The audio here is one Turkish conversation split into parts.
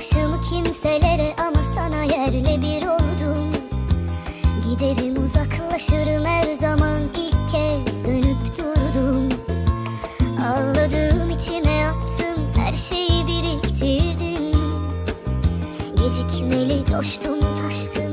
Başımı kimselere ama sana yerle bir oldum. Giderim uzaklaşırım her zaman. İlk kez dönüp durdum. Ağladığım içime attım her şeyi biriktirdim Gecikmeli coştum taştım.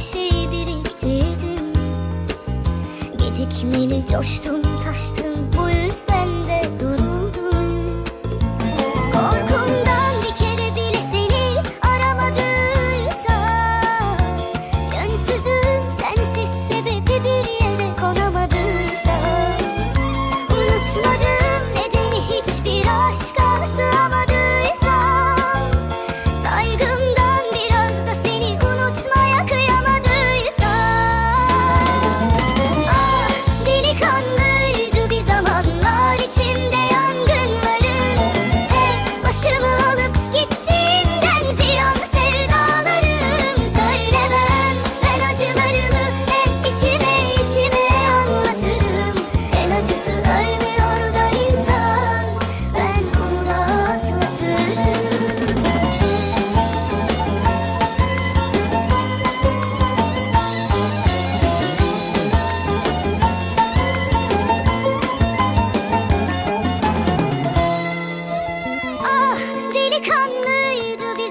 her şeyi biriktirdim. Gecikmeli coştum taştım.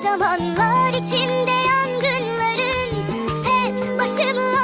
zamanlar içimde yangınların hep başımı